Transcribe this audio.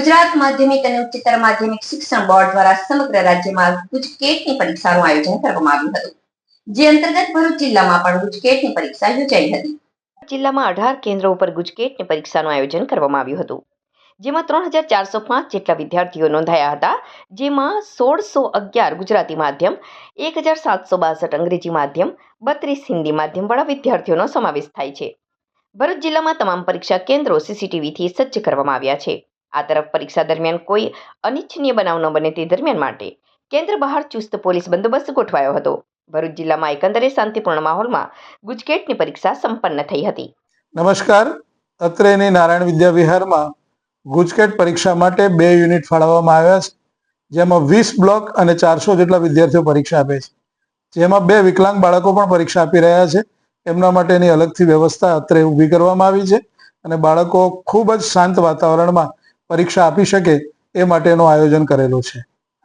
ગુજરાત માધ્યમિક અને ઉચ્ચતર માધ્યમિક શિક્ષણ બોર્ડ દ્વારા સમગ્ર રાજ્યમાં ગુજકેટની પરીક્ષાનું આયોજન કરવામાં આવ્યું હતું. જે અંતર્ગત ભરૂચ જિલ્લામાં પણ ગુજકેટની પરીક્ષા યોજાઈ હતી. જિલ્લામાં અઢાર કેન્દ્રો ઉપર ગુજકેટની પરીક્ષાનું આયોજન કરવામાં આવ્યું હતું. જેમાં ત્રણ હજાર ચારસો પાંચ જેટલા વિદ્યાર્થીઓ નોંધાયા હતા. જેમાં સોળસો અગિયાર ગુજરાતી માધ્યમ, એક હજાર સાતસો બાસઠ અંગ્રેજી માધ્યમ, બત્રીસ હિન્દી માધ્યમવાળા વિદ્યાર્થીઓનો સમાવેશ થાય છે. ભરૂચ જિલ્લામાં તમામ પરીક્ષા કેન્દ્રો સીસીટીવીથી સજ્જ કરવામાં આવ્યા છે. આ તરફ પરીક્ષા દરમિયાન કોઈ અનિચ્છનીય બનાવ ન બને તે દરમિયાન માટે કેન્દ્ર બહાર ચુસ્ત પોલીસ બંદોબસ્ત ગોઠવાયો હતો. ભરૂચ જિલ્લામાં એકંદરે શાંતિપૂર્ણ માહોલમાં ગુજકેટની પરીક્ષા સંપન્ન થઈ હતી. નમસ્કાર. અત્રેની નારાયણ વિદ્યા વિહારમાં ગુજકેટ પરીક્ષા માટે બે યુનિટ ફાળવવામાં આવ્યા છે. જેમાં વીસ બ્લોક અને ચારસો જેટલા વિદ્યાર્થીઓ પરીક્ષા આપે છે. જેમાં બે વિકલાંગ બાળકો પણ પરીક્ષા આપી રહ્યા છે. એમના માટેની અલગથી વ્યવસ્થા અત્રે ઊભી કરવામાં આવી છે. અને બાળકો ખૂબ જ શાંત વાતાવરણમાં પરીક્ષા આપી શકે એ માટેનું આયોજન કરેલું છે.